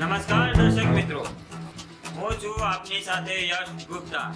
નમસ્કાર દર્શક મિત્રો. હું છું આપની સાથે યશ ગુપ્તા.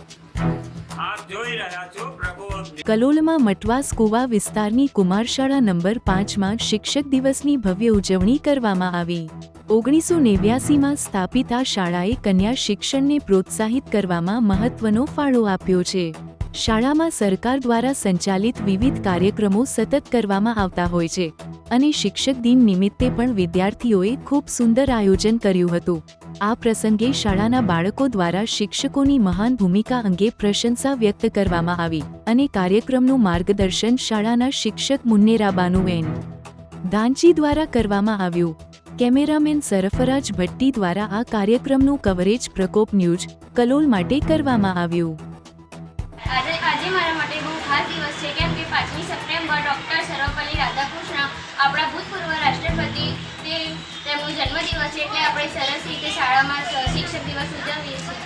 કલોલમાં મટવાસ કુવા વિસ્તારની કુમારશાળા નંબર પાંચમાં શિક્ષક દિવસની ભવ્ય ઉજવણી કરવામાં આવી. ઓગણીસો નેવ્યાસીમાં સ્થાપિત આ શાળાએ કન્યા શિક્ષણને પ્રોત્સાહિત કરવામાં મહત્વનો ફાળો આપ્યો છે. શાળામાં સરકાર દ્વારા સંચાલિત વિવિધ કાર્યક્રમો સતત કરવામાં આવતા હોય છે અને શિક્ષક દિન નિમિત્તે પણ વિદ્યાર્થીઓએ ખૂબ સુંદર આયોજન કર્યું હતું. આ પ્રસંગે શાળાના બાળકો દ્વારા શિક્ષકોની મહાન ભૂમિકા અંગે પ્રશંસા વ્યક્ત કરવામાં આવી અને કાર્યક્રમનું માર્ગદર્શન શાળાના શિક્ષક મુન્નેરાબાનુબેન દાંચી દ્વારા કરવામાં આવ્યું. કેમેરામેન સરફરાજ ભટ્ટી દ્વારા આ કાર્યક્રમનું કવરેજ પ્રકોપ ન્યૂઝ, કલોલ માટે કરવામાં આવ્યું. દિવસ છે. કેમ કે પાંચમી સપ્ટેમ્બર ડૉક્ટર સર્વપલ્લી રાધાકૃષ્ણ આપણા ભૂતપૂર્વ રાષ્ટ્રપતિ, તે તેમનો જન્મદિવસ છે એટલે આપણે સરસ રીતે શાળામાં શિક્ષક દિવસ ઉજવીએ છીએ.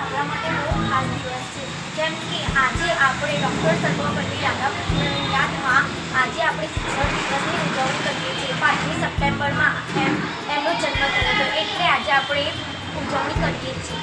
આપણા માટે બહુ ખાસ દિવસ છે. જેમ કે આજે આપણે ડૉક્ટર સર્વપલ્લી રાધાકૃષ્ણની યાદમાં આજે આપણે શિક્ષણ દિવસની ઉજવણી કરીએ છીએ. પાંચમી સપ્ટેમ્બરમાં એમ, એમનો જન્મ થયો હતો. એટલે આજે આપણે ઉજવણી કરીએ છીએ.